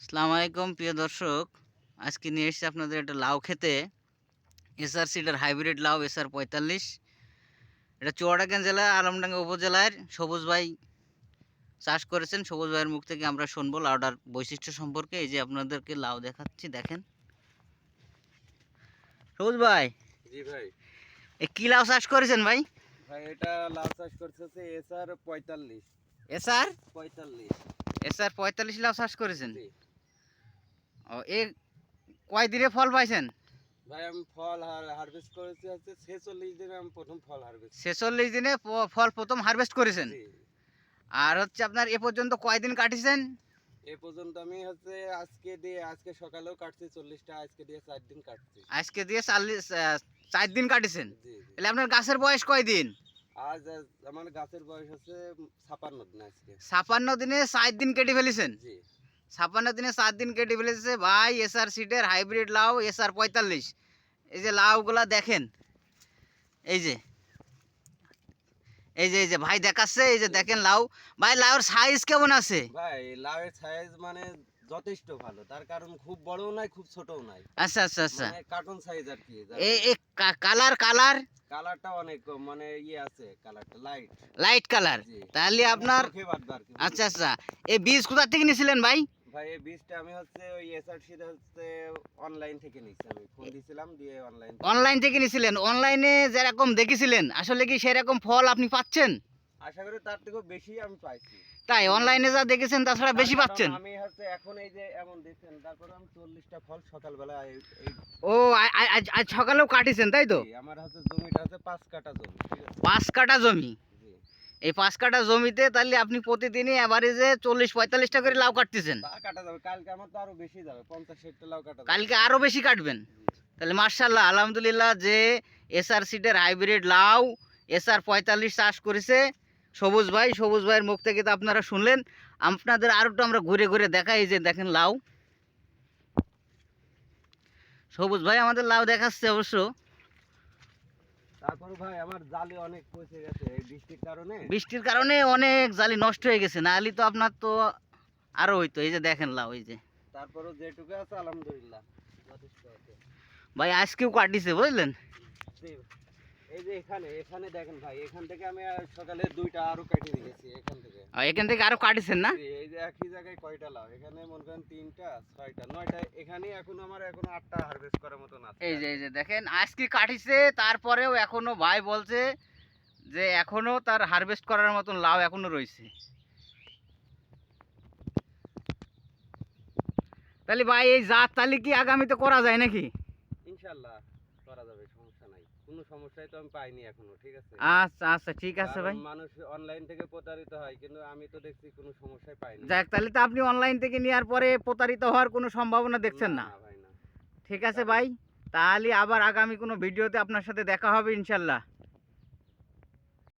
আসসালামু আলাইকুম প্রিয় দর্শক। আজকে নিয়ে এসেছি আপনাদের একটা লাউ খেতে। এসআর সিডার হাইব্রিড লাউ এসআর পঁয়তাল্লিশ। এটা চুয়াডাঙ্গা জেলা আলমডাঙ্গা উপজেলার। সবুজ ভাই চাষ করেছেন। সবুজ ভাইয়ের মুখ থেকে আমরা শুনব লাউটার বৈশিষ্ট্য সম্পর্কে। এই যে আপনাদেরকে লাউ দেখাচ্ছি দেখেন। সবুজ ভাই জি ভাই। এ কি লাউ চাষ করেছেন ভাই? ভাই এটা লাউ চাষ করছে হচ্ছে এসআর পঁয়তাল্লিশ। এসআর পঁয়তাল্লিশ। এসআর পঁয়তাল্লিশ লাউ চাষ করেছেন? ও এ কয় দিনে ফল পাইছেন? ভাই আমি ফল হারভেস্ট করেছি হচ্ছে ছেচল্লিশ দিনে আমি প্রথম ফল হারভেস্ট ছেচল্লিশ দিনে ফল প্রথম হারভেস্ট করেছেন? আর হচ্ছে আপনার এ পর্যন্ত কয়দিন কাটিছেন? এ পর্যন্ত আমি হচ্ছে আজকে দিয়ে আজকে সকালেও কাটছি চল্লিশটা আজকে দিয়ে চার দিন কাটছি। আজকে দিয়ে চাল্লিশ চার দিন জি তাহলে আপনার গাছের বয়স কয়দিন? আজ আমার গাছের বয়স হচ্ছে ছাপান্ন দিন আজকে। ছাপান্ন দিনে চার দিন কেটে ফেলেছেন? জি। ছাপান্ন দিনে সাত দিন কেটে ফেলেছে ভাই এসআর সিটের হাইব্রিড লাউ এসআর পঁয়তাল্লিশ। এই যে লাউগুলা দেখেন। এই যে। এই যে এই যে ভাই দেখাচ্ছে এই যে দেখেন লাউ। ভাই লাউর সাইজ কেমন আছে? ভাই লাউয়ের সাইজ মানে যথেষ্ট ভালো। তার কারণ খুব বড়ও নাই খুব ছোটও নাই। আচ্ছা আচ্ছা আচ্ছা। মানে কার্টুন সাইজ আর কি এই এই কালার কালার কালারটা অনেক মানে ইয়ে আছে কালারটা লাইট লাইট কালার তাহলে আপনার আর কি। আচ্ছা আচ্ছা। এই বীজ কোথা থেকে নিয়েছিলেন ভাই? ভাই এই বীজটা আমি হচ্ছে ওই এসআরসি হচ্ছে অনলাইন থেকে নিচ্ছি আমি। ফোন দিছিলাম দিয়ে অনলাইন অনলাইন থেকে নিয়েছিলেন অনলাইনে যেরকম দেখেছিলেন আসলে কি সেরকম ফল আপনি পাচ্ছেন? আশা করি তার থেকেও বেশি আমি পাইছি। তাই অনলাইনে যা দেখেছেন তাছাড়া বেশি পাচ্ছেন? আমি হচ্ছে এখন এই যে এমন দেখছেন তারপরে আমি চল্লিশটা ফল সকালবেলা ও আজ আজ সকালেও কাটিছেন তাই তো? আমার হচ্ছে জমিটা হচ্ছে পাঁচ কাটা জমি পাঁচ কাটা জমি। এই পাঁচ কাটা জমিতে তাহলে আপনি প্রতিদিনই অ্যাভারেজে চল্লিশ পঁয়তাল্লিশটা করে লাউ কাটতেছেন। কাটা যাবে কালকে আমার তো আরও বেশি যাবে পঞ্চাশ ষাটটা লাউ কাটা কালকে আরও বেশি কাটবেন। তাহলে মার্শাল্লাহ আলহামদুলিল্লাহ যে এসআর সিটের হাইব্রিড লাউ এসআর পঁয়তাল্লিশ চাষ করেছে সবুজ ভাই সবুজ ভাইয়ের মুখ থেকে তো আপনারা শুনলেন। আপনাদের আরও একটু আমরা ঘুরে ঘুরে দেখাই যে দেখেন লাউ। সবুজ ভাই আমাদের লাউ দেখাচ্ছে অবশ্য। তারপরে ভাই আমার জালি অনেক পচে গেছে এই বৃষ্টির কারণে। বৃষ্টির কারণে অনেক জালি নষ্ট হয়ে গেছে না হলে তো আপনার তো আরও হইতো এই যে দেখেন লা ওই যে। তারপরে যেটুকু আছে আলহামদুলিল্লাহ যথেষ্ট আছে। ভাই আজকেও কাটিছে বুঝলেন? এই যে এখানে এখানে দেখেন ভাই এখান থেকে আমি আর সকালে দুইটা আরও কেটে দিয়েছি এখান থেকে। এখান থেকে আরও কাটিছেন না? এই যে একই জায়গায় কয়টা লাও এখানে মনে করেন তিনটা ছয়টা নয়টা এখানে এখন আমার এখন আটটা হারভেস্ট করার মতন আছে। এই যে এই যে দেখেন আজকে কাটিছে তারপরেও এখনও ভাই বলছে যে এখনও তার হারভেস্ট করার মতন লাউ এখনও রয়েছে। তাহলে ভাই এই জাত তাহলে কি আগামীতে করা যায় নাকি? ইনশাল্লাহ। সমস্যা নাই। কোনো সমস্যাই তো আমি পাইনি এখনও ঠিক আছে? আচ্ছা আচ্ছা ঠিক আছে ভাই। মানুষ অনলাইন থেকে প্রতারিত হয় কিন্তু আমি তো দেখছি কোনো সমস্যাই পাইনি। যাক তাহলে তো আপনি অনলাইন থেকে নেওয়ার পরে প্রতারিত হওয়ার কোনো সম্ভাবনা দেখছেন না। ঠিক আছে ভাই তাহলে আবার আগামী কোনো ভিডিওতে আপনার সাথে দেখা হবে ইনশাল্লাহ।